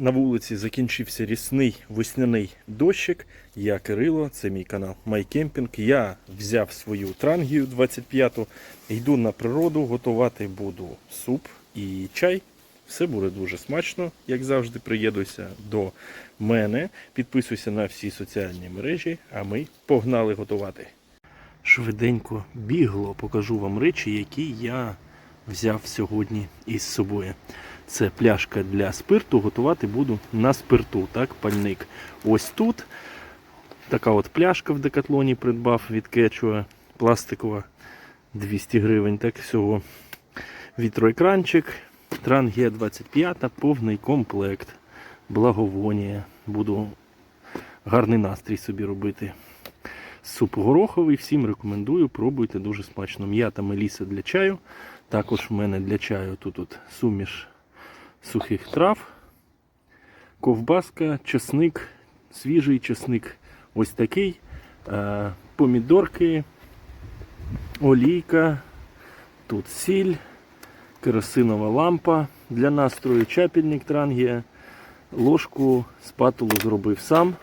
на вулиці закінчився рісний весняний дощик. Я Кирило, це мій канал MyCamping. Я взяв свою трангію 25-ту, йду на природу, готувати буду суп і чай. Все буде дуже смачно, як завжди. Приєднуйся до мене, підписуйся на всі соціальні мережі, а ми погнали готувати. Швиденько бігло покажу вам речі, які я взяв сьогодні із собою. Це пляшка для спирту. Готувати буду на спирту, так, пальник. Ось тут така от пляшка в декатлоні придбав від Кечуа, пластикова 200 гривень, так всього. Вітроекранчик, Трангія 25, повний комплект. Благовонія. Буду гарний настрій собі робити. Суп гороховий, всім рекомендую, пробуйте дуже смачно. М'ята меліса для чаю. Також в мене для чаю тут от суміш сухих трав, ковбаска, чесник, свіжий чесник. Ось такий, е, помідорки, олійка, тут сіль, керосинова лампа. Для настрою, чапельник трангія, ложку спатулу зробив сам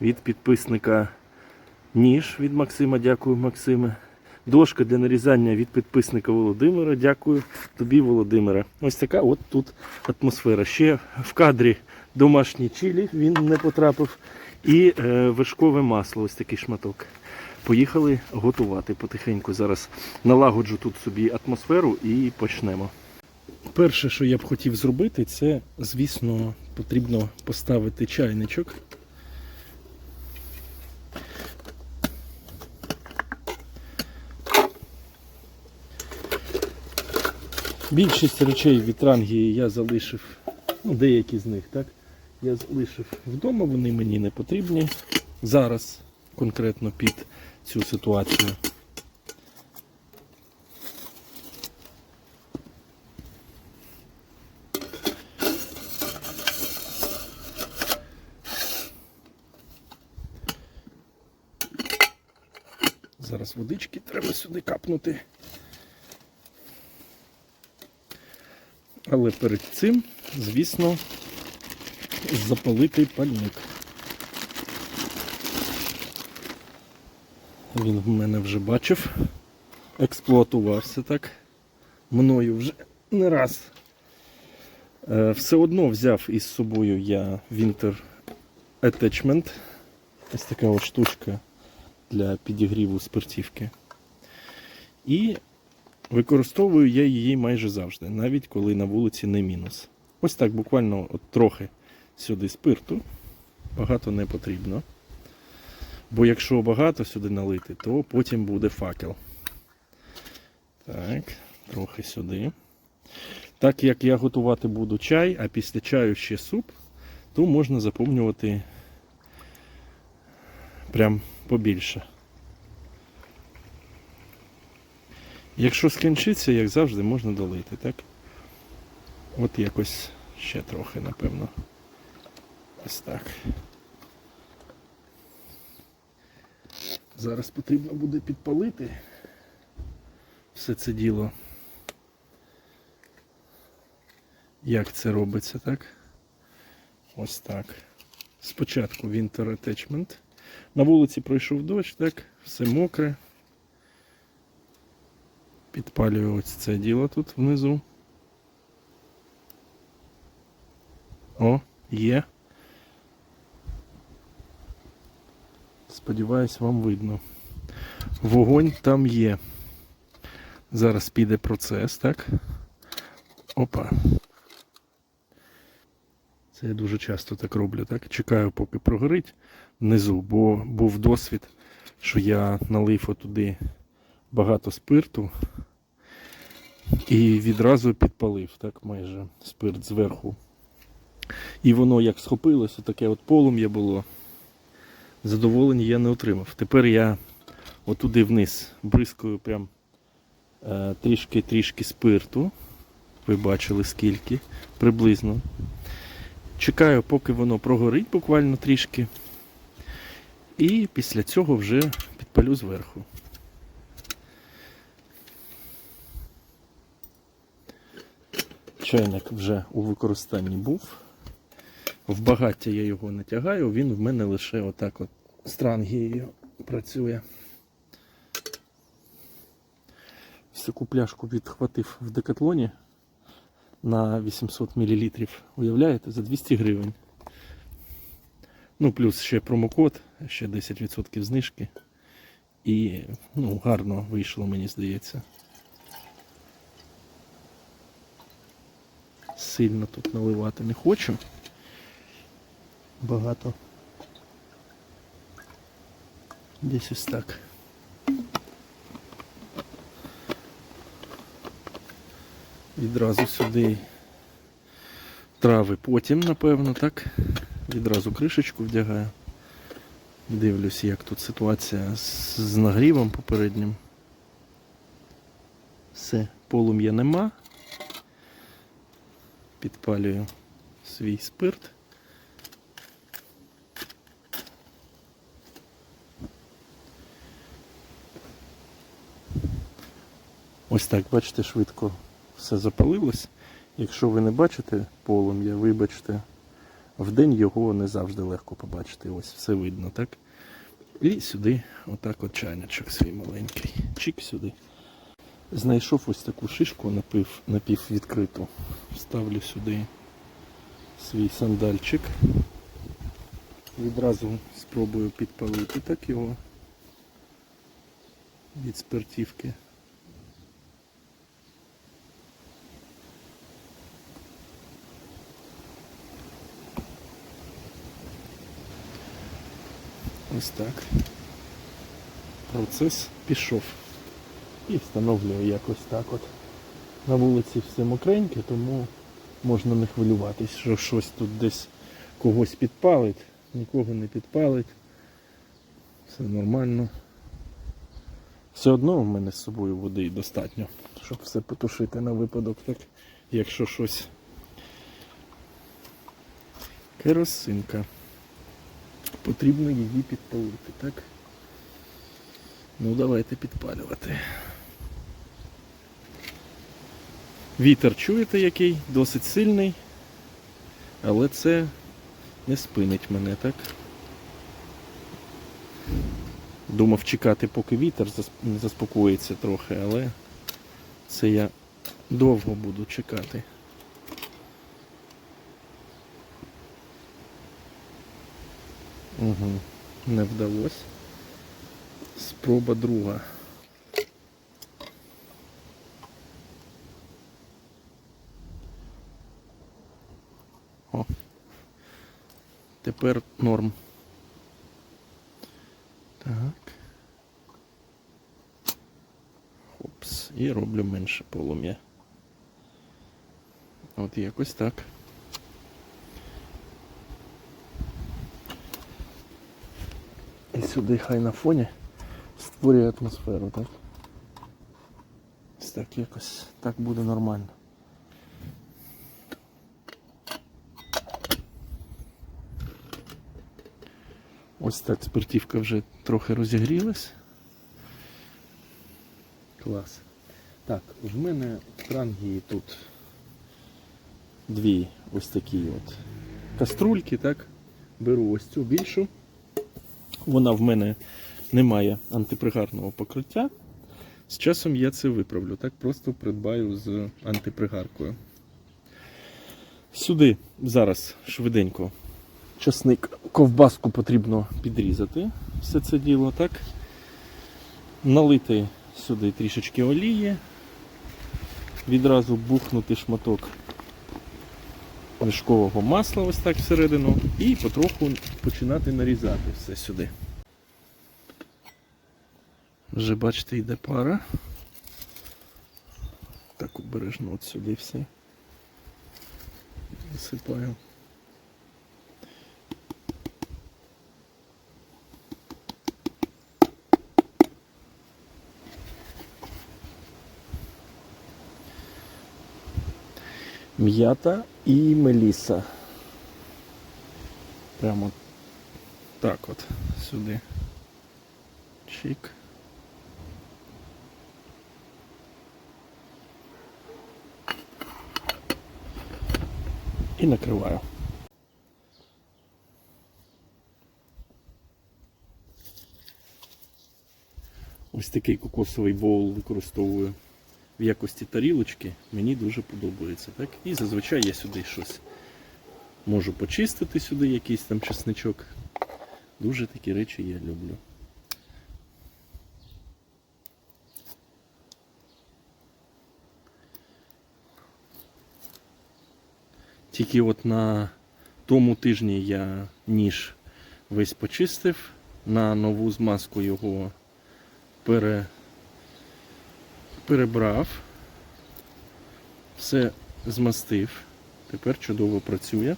від підписника ніж від Максима. Дякую, Максиме. Дошка для нарізання від підписника Володимира. Дякую тобі, Володимире. Ось така от тут атмосфера. Ще в кадрі домашній чилі, він не потрапив. І е, вершкове масло, ось такий шматок. Поїхали готувати потихеньку. Зараз налагоджу тут собі атмосферу і почнемо. Перше, що я б хотів зробити, це, звісно, потрібно поставити чайничок. Більшість речей від рангії я залишив, ну деякі з них, так? Я залишив вдома, вони мені не потрібні. Зараз конкретно під цю ситуацію. Зараз водички треба сюди капнути. Але перед цим, звісно, запалити пальник. Він в мене вже бачив, експлуатувався так мною вже не раз. Е, Все одно взяв із собою я Winter Attachment. Ось така от штучка для підігріву спиртівки. І Використовую я її майже завжди, навіть коли на вулиці не мінус. Ось так буквально от трохи сюди спирту. Багато не потрібно. Бо якщо багато сюди налити, то потім буде факел. Так, трохи сюди. Так як я готувати буду чай, а після чаю ще суп, то можна заповнювати прям побільше. Якщо скінчиться, як завжди, можна долити, так? От якось ще трохи, напевно. Ось так. Зараз потрібно буде підпалити все це діло. Як це робиться, так? Ось так. Спочатку Winter Attachment. На вулиці пройшов дощ, так, все мокре. Підпалюю ось це діло тут внизу. О, є. Сподіваюсь, вам видно. Вогонь там є. Зараз піде процес, так? Опа. Це я дуже часто так роблю, так? Чекаю, поки прогорить внизу, бо був досвід, що я налив отуди багато спирту і відразу підпалив, так майже спирт зверху. І воно як схопилося, таке от полум'я було. Задоволення я не отримав. Тепер я отуди вниз бризкаю прям е, трішки-трішки спирту. Ви бачили скільки приблизно. Чекаю, поки воно прогорить буквально трішки. І після цього вже підпалю зверху. Чайник вже у використанні був. В багаття я його не тягаю, він в мене лише отак от странгією працює. Ось таку пляшку відхватив в декатлоні на 800 мл. Уявляєте, за 200 гривень. Ну, плюс ще промокод, ще 10% знижки. І ну, гарно вийшло, мені здається. Сильно тут наливати не хочу. Багато. Десь ось так. Відразу сюди трави потім, напевно, так? Відразу кришечку вдягаю. Дивлюсь, як тут ситуація з, нагрівом попереднім. Все, полум'я нема. Підпалюю свій спирт. Ось так, бачите, швидко все запалилось. Якщо ви не бачите полум'я, вибачте, вдень його не завжди легко побачити. Ось все видно, так? І сюди, отак от чайничок свій маленький. Чик сюди. Знайшов ось таку шишку напів, напіввідкриту. Ставлю сюди свій сандальчик. Відразу спробую підпалити так його від спиртівки. Ось так. Процес пішов. І встановлюю якось так от. На вулиці все мокреньке, тому можна не хвилюватись, що щось тут десь когось підпалить, нікого не підпалить. Все нормально. Все одно в мене з собою води достатньо, щоб все потушити на випадок, так, якщо щось. Керосинка. Потрібно її підпалити, так? Ну давайте підпалювати. Вітер чуєте який? Досить сильний, але це не спинить мене, так? Думав чекати, поки вітер заспокоїться трохи, але це я довго буду чекати. Угу. Не вдалося. Спроба друга. Тепер норм. Так. Хопс. І роблю менше полум'я. От якось так. І сюди хай на фоні створює атмосферу, так? Ось так якось так буде нормально. Ось так спиртівка вже трохи розігрілась. Клас. Так, в мене в трангії тут дві ось такі от каструльки, так? Беру ось цю більшу. Вона в мене не має антипригарного покриття. З часом я це виправлю. Так просто придбаю з антипригаркою. Сюди зараз швиденько часник, ковбаску потрібно підрізати. Все це діло, так? Налити сюди трішечки олії. Відразу бухнути шматок вершкового масла ось так всередину і потроху починати нарізати все сюди. Вже бачите, йде пара. Так обережно от сюди все. Висипаю. м'ята і меліса. Прямо так от сюди. Чик. І накриваю. Ось такий кокосовий боул використовую в якості тарілочки. Мені дуже подобається. Так? І зазвичай я сюди щось можу почистити сюди якийсь там чесничок. Дуже такі речі я люблю. Тільки от на тому тижні я ніж весь почистив, на нову змазку його пере... перебрав, все змастив. Тепер чудово працює.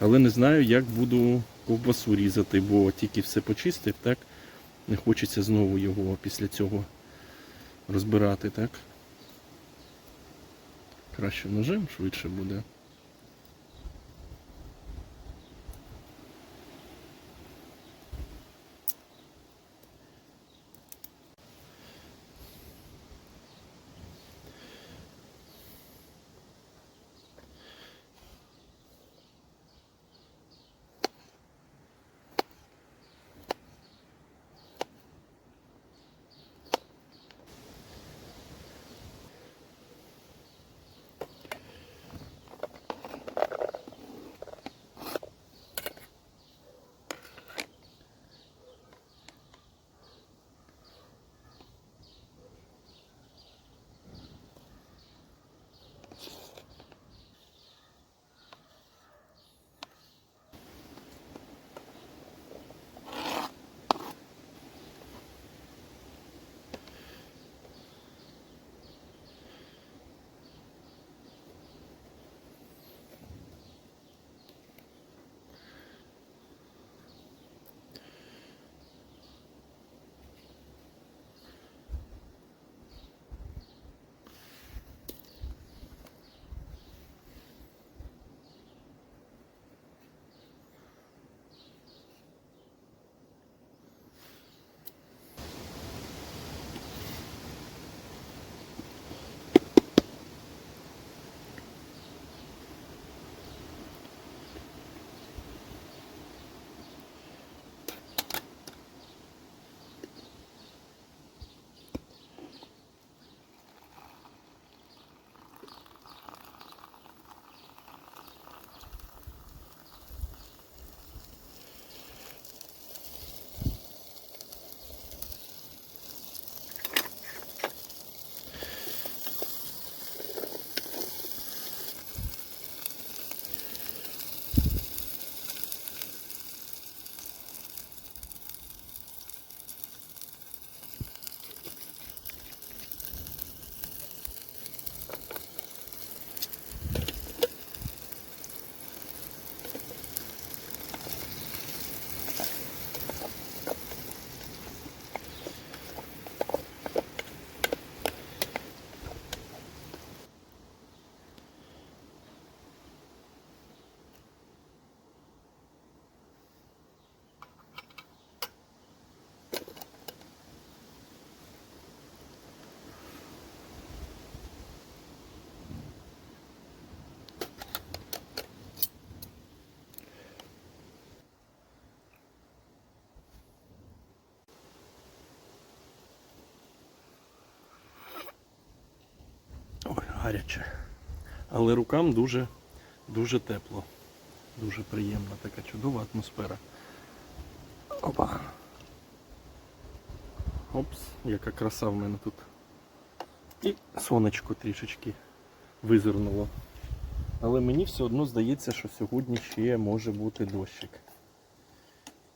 Але не знаю, як буду ковбасу різати, бо тільки все почистив, так? Не хочеться знову його після цього розбирати, так? Краще ножем швидше буде. Гаряче. Але рукам дуже, дуже тепло. Дуже приємна така чудова атмосфера. Опа. Опс, яка краса в мене тут. І сонечко трішечки визирнуло. Але мені все одно здається, що сьогодні ще може бути дощик.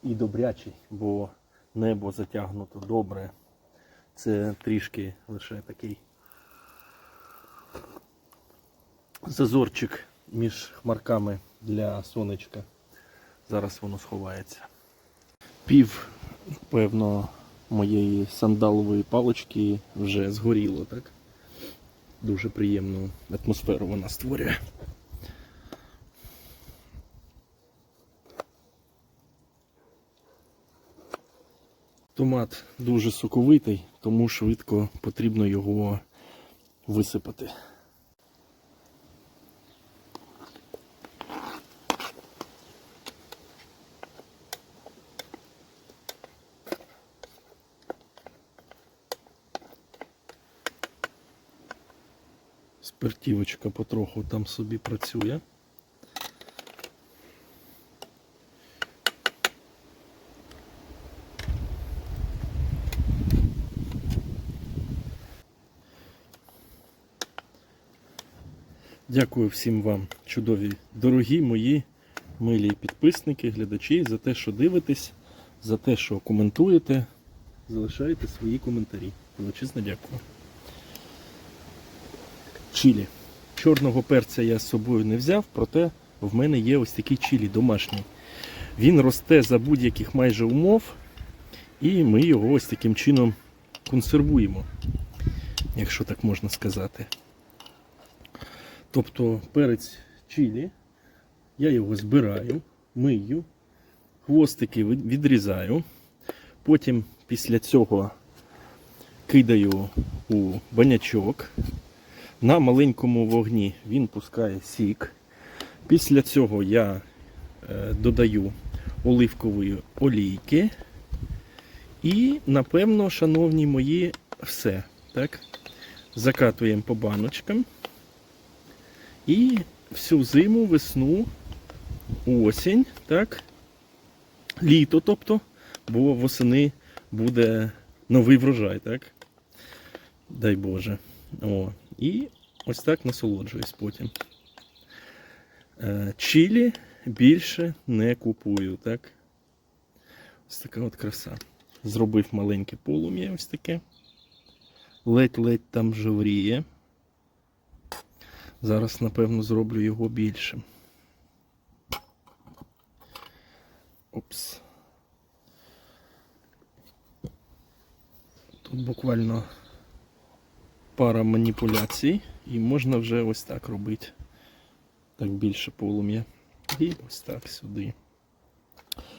І добрячий, бо небо затягнуто добре. Це трішки лише такий зазорчик між хмарками для сонечка. Зараз воно сховається. Пів, певно, моєї сандалової палочки вже згоріло, так? Дуже приємну атмосферу вона створює. Томат дуже соковитий, тому швидко потрібно його висипати. Спиртівочка потроху там собі працює. Дякую всім вам, чудові, дорогі мої милі підписники, глядачі, за те, що дивитесь, за те, що коментуєте, залишаєте свої коментарі. Величезне дякую. Чилі. Чорного перця я з собою не взяв, проте в мене є ось такий чилі домашній. Він росте за будь-яких майже умов, і ми його ось таким чином консервуємо, якщо так можна сказати. Тобто перець чилі, я його збираю, мию, хвостики відрізаю, потім після цього кидаю у банячок. На маленькому вогні він пускає сік. Після цього я е, додаю оливкової олійки. І, напевно, шановні мої, все. Так? Закатуємо по баночкам. І всю зиму, весну, осінь, так? Літо, тобто, бо восени буде новий врожай, так? Дай Боже. О. І ось так насолоджуюсь потім. Е, Чилі більше не купую, так? Ось така от краса. Зробив маленьке полум'я ось таке. Ледь-ледь там жевріє. Зараз, напевно, зроблю його більшим. Опс. Тут буквально пара маніпуляцій, і можна вже ось так робити. Так більше полум'я. І ось так сюди.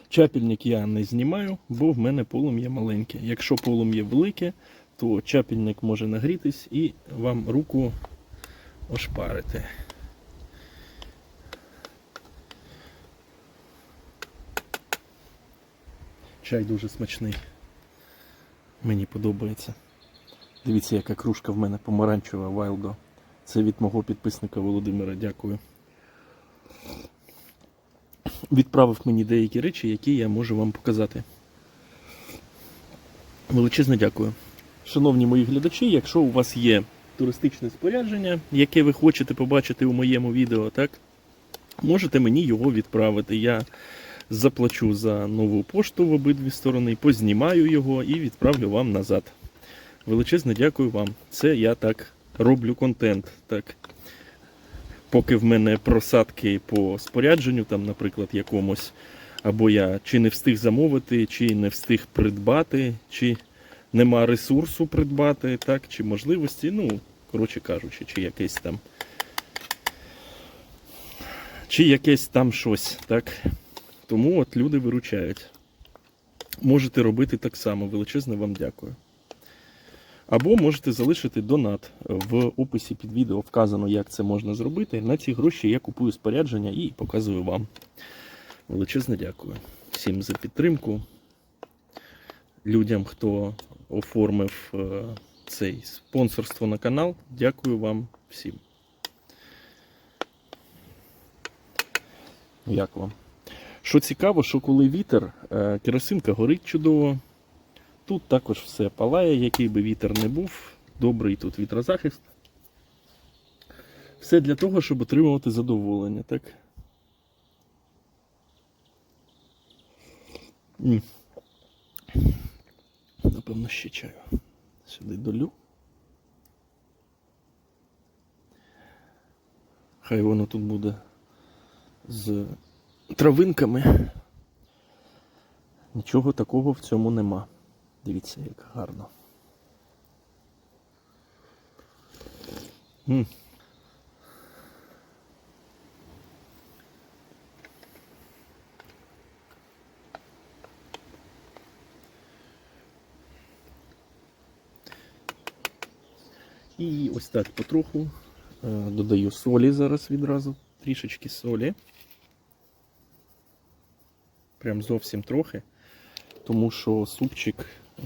Чапільник я не знімаю, бо в мене полум'я маленьке. Якщо полум'я велике, то чапільник може нагрітись і вам руку ошпарити. Чай дуже смачний. Мені подобається. Дивіться, яка кружка в мене помаранчева Вайлдо. Це від мого підписника Володимира. Дякую. Відправив мені деякі речі, які я можу вам показати. Величезне дякую. Шановні мої глядачі, якщо у вас є туристичне спорядження, яке ви хочете побачити у моєму відео, так, можете мені його відправити. Я заплачу за нову пошту в обидві сторони, познімаю його і відправлю вам назад. Величезне дякую вам. Це я так роблю контент. Так. Поки в мене просадки по спорядженню, там, наприклад, якомусь, або я чи не встиг замовити, чи не встиг придбати, чи нема ресурсу придбати, так, чи можливості, ну, коротше кажучи, чи якесь там. Чи якесь там щось, так. Тому от люди виручають. Можете робити так само. Величезне вам дякую. Або можете залишити донат. В описі під відео вказано, як це можна зробити. На ці гроші я купую спорядження і показую вам. Величезне дякую всім за підтримку. Людям, хто оформив е, цей спонсорство на канал. Дякую вам всім. Як вам? Що цікаво, що коли вітер, е, керосинка горить чудово. Тут також все палає, який би вітер не був. Добрий тут вітрозахист. Все для того, щоб отримувати задоволення, так? Напевно, ще чаю. Сюди долю. Хай воно тут буде з травинками. Нічого такого в цьому нема. Дивіться, як гарно. М. І ось так потроху е, додаю солі зараз відразу, трішечки солі. Прям зовсім трохи тому що супчик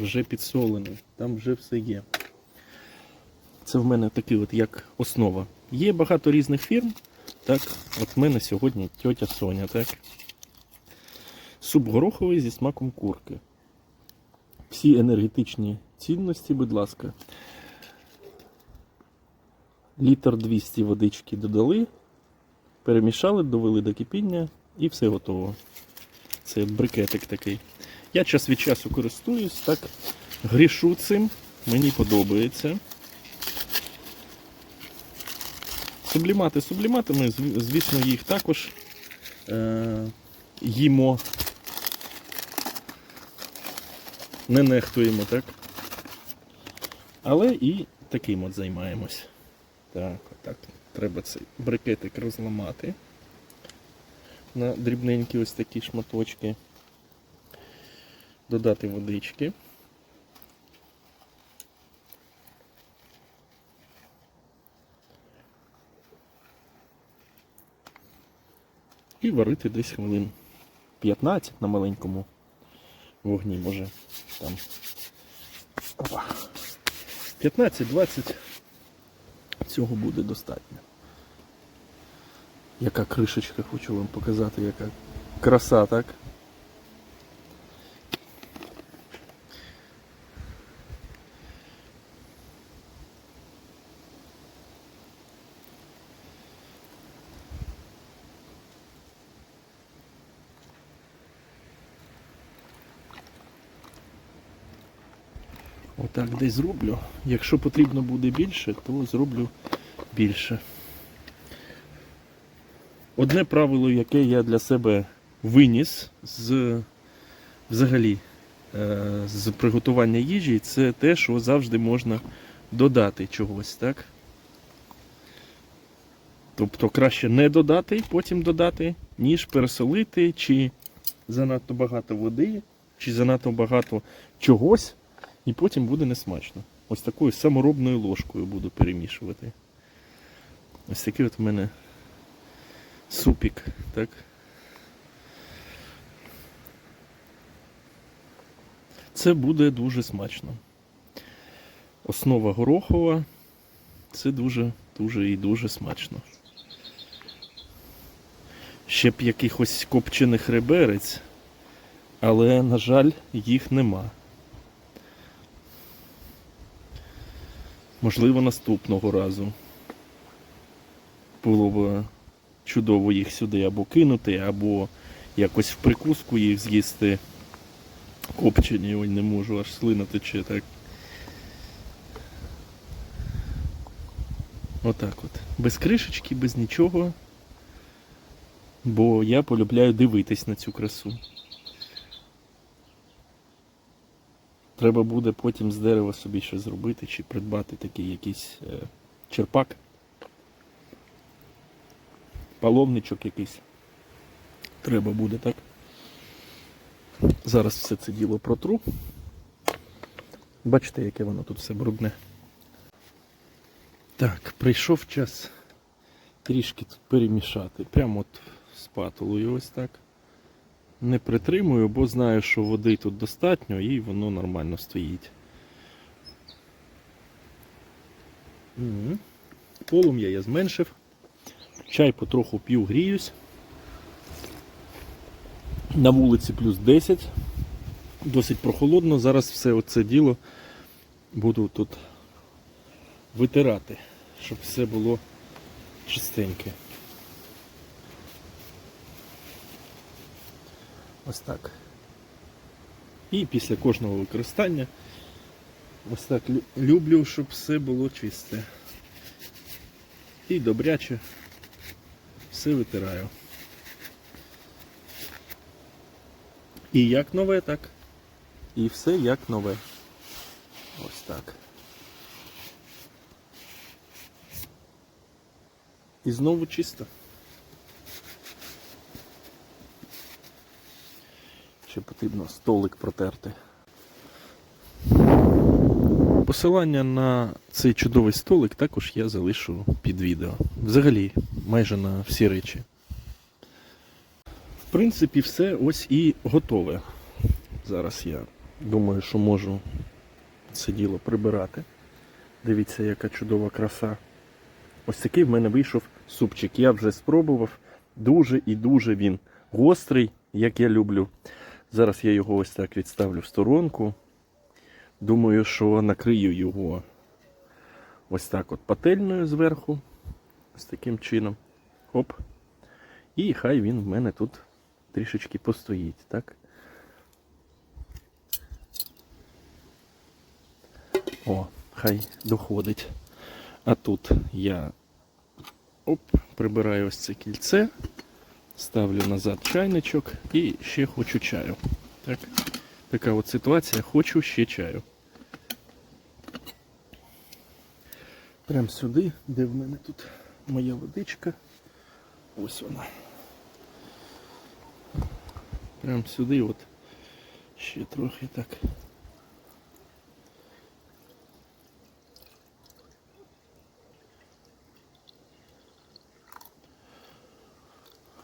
вже підсолений, там вже все є. Це в мене такий от як основа. Є багато різних фірм. Так, от в мене сьогодні тьотя Соня, так. Суп гороховий зі смаком курки. Всі енергетичні цінності, будь ласка. Літр 200 водички додали, перемішали, довели до кипіння і все готово. Це брикетик такий. Я час від часу користуюсь, так, грішу цим, мені подобається. Сублімати субліматами, зв- звісно, їх також е- їмо. Не нехтуємо, так? Але і таким от займаємось. Так, отак. Треба цей брикетик розламати на дрібненькі ось такі шматочки. Додати водички. І варити десь хвилин 15 на маленькому вогні, може там. Опа. 15-20 цього буде достатньо. Яка кришечка, хочу вам показати, яка краса, так? Отак десь зроблю. Якщо потрібно буде більше, то зроблю більше. Одне правило, яке я для себе виніс з взагалі е, з приготування їжі, це те, що завжди можна додати чогось, так? Тобто краще не додати, потім додати, ніж пересолити, чи занадто багато води, чи занадто багато чогось, і потім буде несмачно. Ось такою саморобною ложкою буду перемішувати. Ось такий от у мене супік, так? Це буде дуже смачно. Основа горохова. Це дуже, дуже і дуже смачно. Ще б якихось копчених реберець, але, на жаль, їх нема. Можливо, наступного разу. Було б чудово їх сюди або кинути, або якось в прикуску їх з'їсти. Копчені, ой, не можу, аж слина тече так. Отак от. Без кришечки, без нічого. Бо я полюбляю дивитись на цю красу. Треба буде потім з дерева собі щось зробити чи придбати такий якийсь е, черпак. Паломничок якийсь. Треба буде, так? Зараз все це діло протру. Бачите, яке воно тут все брудне. Так, прийшов час трішки тут перемішати. Прямо от спатулою ось так. Не притримую, бо знаю, що води тут достатньо і воно нормально стоїть. Полум'я я зменшив. Чай потроху п'ю, гріюсь. На вулиці плюс 10. Досить прохолодно. Зараз все оце діло буду тут витирати, щоб все було чистеньке. Ось так. І після кожного використання ось так люблю, щоб все було чисте. І добряче все витираю. І як нове, так. І все як нове. Ось так. І знову чисто. Потрібно столик протерти. Посилання на цей чудовий столик також я залишу під відео. Взагалі, майже на всі речі. В принципі, все ось і готове. Зараз я думаю, що можу це діло прибирати. Дивіться, яка чудова краса. Ось такий в мене вийшов супчик. Я вже спробував. Дуже і дуже він гострий, як я люблю. Зараз я його ось так відставлю в сторонку. Думаю, що накрию його ось так от пательною зверху. Ось таким чином. Оп. І хай він в мене тут трішечки постоїть, так? О, хай доходить. А тут я оп, прибираю ось це кільце, ставлю назад чайничок і ще хочу чаю. Так, така от ситуація, хочу ще чаю. Прям сюди, де в мене тут моя водичка. Ось вона. Прям сюди от ще трохи так.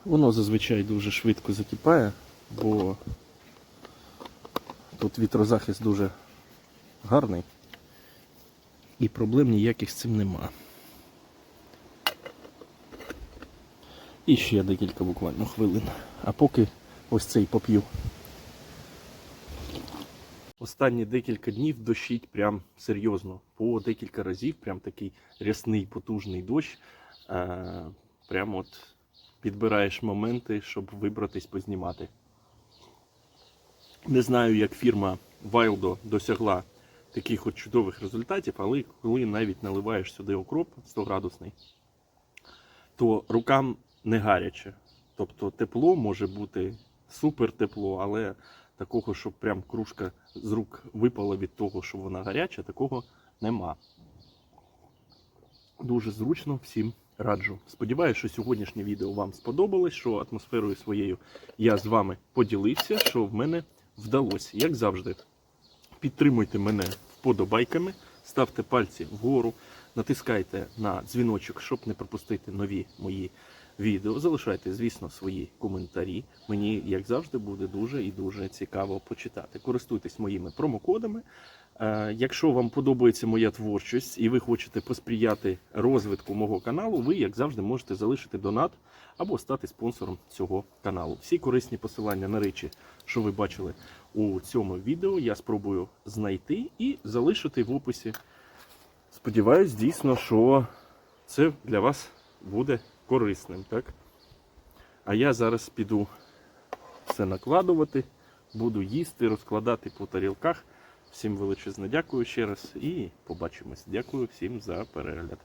Воно зазвичай дуже швидко закипає, бо тут вітрозахист дуже гарний і проблем ніяких з цим нема. І ще декілька буквально хвилин. А поки ось цей поп'ю. Останні декілька днів дощить прям серйозно. По декілька разів, прям такий рясний, потужний дощ. Е, прям от підбираєш моменти, щоб вибратись познімати. Не знаю, як фірма Wildo досягла таких от чудових результатів, але коли навіть наливаєш сюди окроп 100 градусний, то рукам не гаряче. Тобто тепло може бути супер тепло, але такого, щоб прям кружка з рук випала від того, що вона гаряча, такого нема. Дуже зручно всім раджу. Сподіваюся, що сьогоднішнє відео вам сподобалось, що атмосферою своєю я з вами поділився, що в мене вдалося. Як завжди, підтримуйте мене вподобайками, ставте пальці вгору, натискайте на дзвіночок, щоб не пропустити нові мої відео. Залишайте, звісно, свої коментарі. Мені, як завжди, буде дуже і дуже цікаво почитати. Користуйтесь моїми промокодами. Е, Якщо вам подобається моя творчість і ви хочете посприяти розвитку мого каналу, ви, як завжди, можете залишити донат або стати спонсором цього каналу. Всі корисні посилання на речі, що ви бачили у цьому відео, я спробую знайти і залишити в описі. Сподіваюсь, дійсно, що це для вас буде корисним, так? А я зараз піду все накладувати, буду їсти, розкладати по тарілках. Всім величезне дякую ще раз і побачимось. Дякую всім за перегляд.